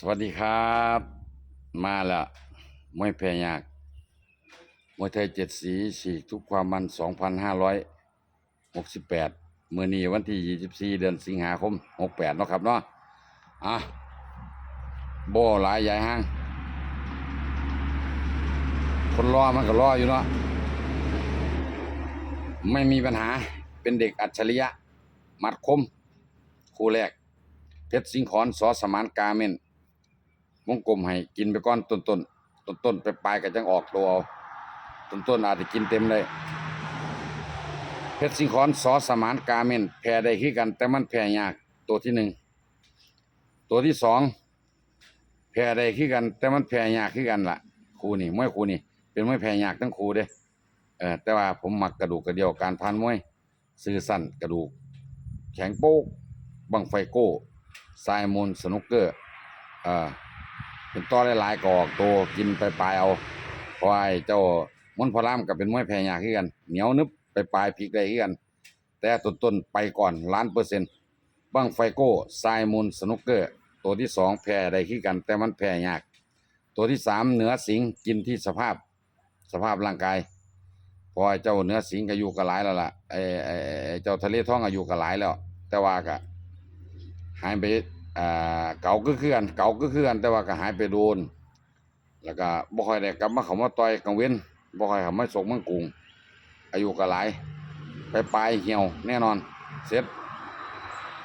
สวัสดีครับ มาแล้วมวยแพยากมวยไทยเจ็ดสีฉีกทุกความมันสองพันห้าร้อยหกสิบแปดเมื่อนี้วันที่ยี่สิบสี่เดือนสิงหาคมหกแปดเนาะครับเนาะอะโบหลายใหญ่ห้าง คนรอมันก็รออยู่เนาะไม่มีปัญหาเป็นเด็กอัจฉริยะ มัดคม คู่แรก เพชรสิงห์ขอนสอสมานกาเมน วงกลมให้กินไปก่อนต้นต้นต้นต้นไปปลายก็จังออกตัวเอาต้นต้นอาจจะกินเต็มเลยเพชรสิงห์ขอนสอสมานกาเมนแพ้ได้คือกัน แต่มันแพ้ยากตัวที่หนึ่งตัวที่สองแพ้ได้คือกัน แต่มันแพ้ยากคือกันล่ะครูนี่มวยคู่นี่ เป็นมวยแพ้ยากทั้งครูเด้เออแต่ว่าผมหมักกระดูกกระเดียวการพันมวยซื้อสั้นกระดูก แข็งโป๊กบังไฟโก้ทรายมูลสนุกเกอร์อ่อ เป็นต้อหลายๆกอกโตกินไปปลายเอาเพราะไอ้เจ้ามนพลามกับเป็นมวยแพยากคือกันเหนียวนึบไปปลายพริกได้คือกัน แต่ต้นต้นไปก่อนล้านเปอร์เซ็นต์บังไฟโก้ทรายมูลสนุกเกอร์ ตัวที่สองแพ้ได้คือกัน แต่มันแพ้ยาก ตัวที่สามเหนือสิงกินที่สภาพสภาพร่างกายพอไอ้เจ้าเนื้อสิงก็อยู่กับหลายแล้วล่ะไอ้ไอ้ไอ้เจ้าทะเลท่องก็อยู่กับหลายแล้ว แต่ว่าก็หายไป อ่าเก่าก็คือกันเก่าก็คือกันแต่ว่าก็หายไปโดน แล้วก็บ่ค่อยได้กลับมาเขามาต่อยกังเว้นบ่ค่อยเขามาสกเมืองกรุงอายุก็หลายไปปลายเหี่ยวแน่นอนเสร็จ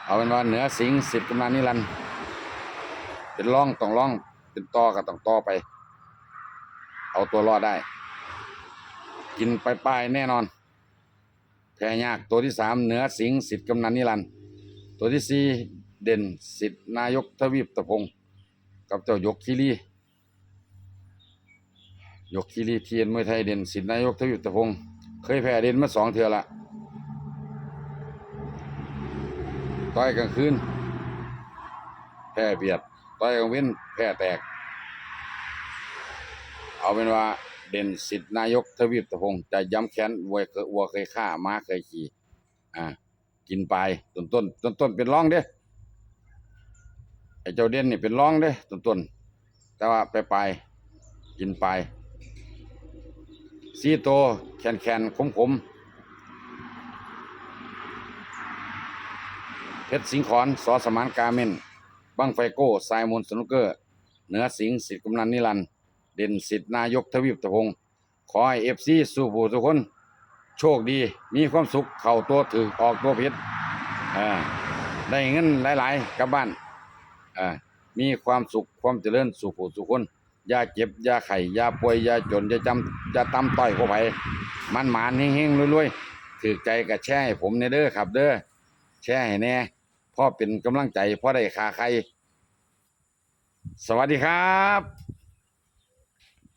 เอาเป็นว่าเหนือสิงสิทธิ์กำนันนิรันด์เป็นร่องต้องร่องเป็นต่อก็ต้องต่อไป เอาตัวรอดได้ กินไปปลายแน่นอนแพ้ยากตัวที่สามเหนือสิงสิทธิ์กำนันนิรันด์ตัวที่สี่ เด่นสิทธินายกทวีปตะพงกับเจ้ายกคีรียกคีรีเทียนมวยไทยเด่นสิทธินายกทวีปตะพงเคยแพ้เด่นมาสองเทือละต่อยกลางคืนแพ้เบียดต่อยกลางเว้นแพ้แตก เอาเป็นว่าเด่นสิทธินายกทวีปตะพงจะย้ำแค้นวัวเคยวัวเคยฆ่าม้าเคยขี่อ่ากินไปต้นต้นต้นต้นเป็นร่องเด้ ไอ้เจ้าเด่นนี่เป็นร่องเด้ต้นต้นแต่ว่าไปไปกินไปสีโตแขนแขนขมขมเพชรสิงขอนสอสมานกาเมนบังไฟโก้ไซมอนสนุกเกอร์เหนือสิงสิทธิ์กำนันนิรันดร์เด่นสิทธิ์นายกทวีปตะพงขอให้เอฟซีสู้ผู้ทุกคน โชคดีมีความสุขเข้าตัวถือออกตัวผิดอ่าได้เงินหลาย ๆกลับบ้าน อ่ามีความสุขความเจริญสุขผู้สุขคนอย่าเจ็บอย่าไข่อย่าป่วยอย่าจนอย่าจำอย่าตำต่อยเข้าไปมันหมานเฮงๆรวยๆถือใจกับแช่ให้ผมในเด้อครับ เด้อแช่ให้แน่พ่อเป็นกำลังใจพ่อได้ขาใคร สวัสดีครับ